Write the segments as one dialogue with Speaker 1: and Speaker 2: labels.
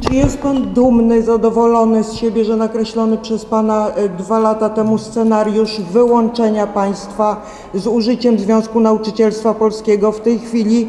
Speaker 1: Czy jest Pan dumny, zadowolony z siebie, że nakreślony przez Pana e, dwa lata temu scenariusz wyłączenia państwa z użyciem Związku Nauczycielstwa Polskiego w tej chwili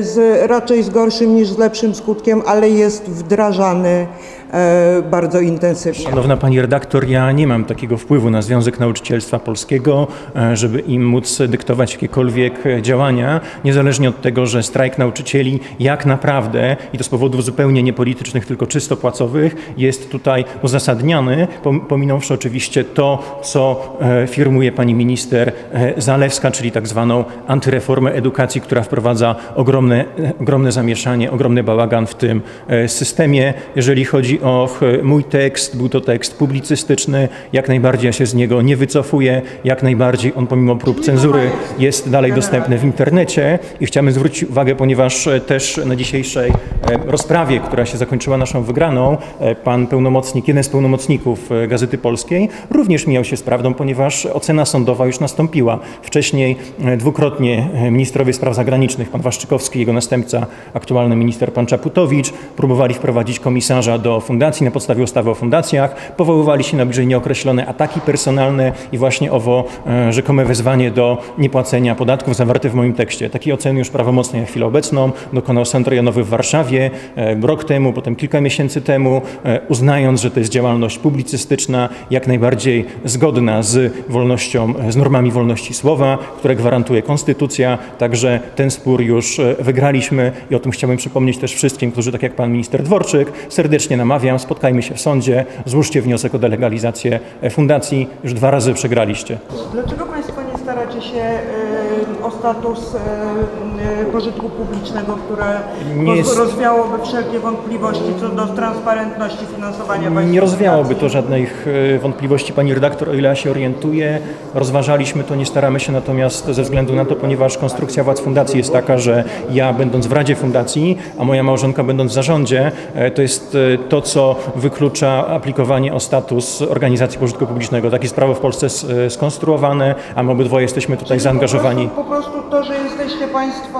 Speaker 1: z, raczej z gorszym niż z lepszym skutkiem, ale jest wdrażany e, bardzo intensywnie?
Speaker 2: Szanowna Pani redaktor, ja nie mam takiego wpływu na Związek Nauczycielstwa Polskiego, e, żeby im móc dyktować jakiekolwiek e, działania, niezależnie od tego, że strajk nauczycieli jak naprawdę, i to z powodów zupełnie niepolitycznych, tylko czysto płacowych, jest tutaj uzasadniany, pom- pominąwszy oczywiście to, co e, firmuje Pani Minister e, Zalewska, czyli tak zwaną antyreformę edukacji, która wprowadza ogromne, e, ogromne zamieszanie, ogromny bałagan w tym e, systemie. Jeżeli chodzi o mój tekst, był to tekst publicystyczny, jak najbardziej ja się z niego nie wycofuję, jak najbardziej on pomimo prób cenzury jest dalej dostępny w internecie i chciałbym zwrócić uwagę, ponieważ e, też na dzisiejszej e, rozprawie, która się zakończyła naszą wygraną, pan pełnomocnik, jeden z pełnomocników Gazety Polskiej również mijał się z prawdą, ponieważ ocena sądowa już nastąpiła. Wcześniej dwukrotnie ministrowie spraw zagranicznych, pan Waszczykowski jego następca, aktualny minister pan Czaputowicz, próbowali wprowadzić komisarza do fundacji na podstawie ustawy o fundacjach, powoływali się na bliżej nieokreślone ataki personalne i właśnie owo e, rzekome wezwanie do niepłacenia podatków zawarte w moim tekście. Takiej oceny już prawomocnej na chwilę obecną dokonał Sąd Rejonowy w Warszawie e, rok temu, potem kilka miesięcy temu, e, uznając, że to jest działalność publicystyczna, jak najbardziej zgodna z wolnością, z normami wolności słowa, które gwarantuje Konstytucja. Także ten spór już wygraliśmy i o tym chciałbym przypomnieć też wszystkim, którzy, tak jak pan minister Dworczyk, serdecznie namawiam, spotkajmy się w sądzie, złóżcie wniosek o delegalizację fundacji. Już dwa razy przegraliście.
Speaker 1: Dlaczego Państwo nie staracie się e, o status e, e, pożytku publicznego, które
Speaker 2: Nie jest-
Speaker 1: rozwiałoby wszelkie wątpliwości co do transparentności finansowania?
Speaker 2: Nie rozwiałoby to żadnych e, wątpliwości pani redaktor, o ile ja się orientuję. Rozważaliśmy to, nie staramy się natomiast ze względu na to, ponieważ konstrukcja władz fundacji jest taka, że ja będąc w Radzie Fundacji, a moja małżonka będąc w zarządzie, e, to jest e, to, co wyklucza aplikowanie o status organizacji pożytku publicznego. Takie jest prawo w Polsce s- e, skonstruowane, a my obydwoje jesteśmy tutaj zaangażowani.
Speaker 1: Po prostu, po prostu to, że jesteście Państwo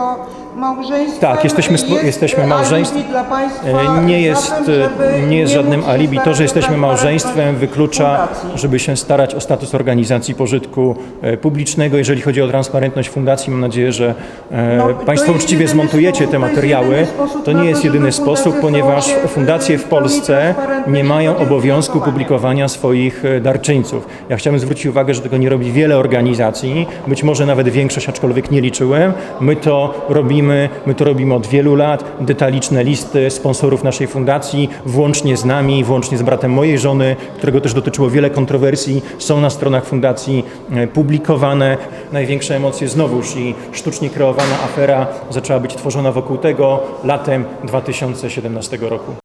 Speaker 1: małżeństwem.
Speaker 2: Tak, jesteśmy
Speaker 1: jest
Speaker 2: jesteśmy małżeństw-
Speaker 1: alibi dla państwa
Speaker 2: E, Nie
Speaker 1: za
Speaker 2: jest,
Speaker 1: żeby
Speaker 2: nie jest żadnym alibi. To, że jesteśmy małżeństwem,
Speaker 1: transparentność
Speaker 2: wyklucza,
Speaker 1: fundacji.
Speaker 2: żeby się starać o status organizacji pożytku e, publicznego. Jeżeli chodzi o transparentność fundacji, mam nadzieję, że e,
Speaker 1: No,
Speaker 2: Państwo uczciwie zmontujecie
Speaker 1: sposób,
Speaker 2: te materiały. To nie jest jedyny sposób, ponieważ fundacje w Polsce nie mają obowiązku publikowania swoich e, darczyńców. Ja chciałbym zwrócić uwagę, że tego nie robi wiele organizacji, być może nawet większość, aczkolwiek nie liczyłem. My to robimy, my to robimy od wielu lat. Detaliczne listy sponsorów naszej fundacji, włącznie z nami, włącznie z bratem mojej żony, którego też dotyczyło wiele kontrowersji, są na stronach fundacji e, publikowane. Największe emocje znowuż i sztucznie kreowana afera zaczęła być tworzona wokół tego latem 2017 roku.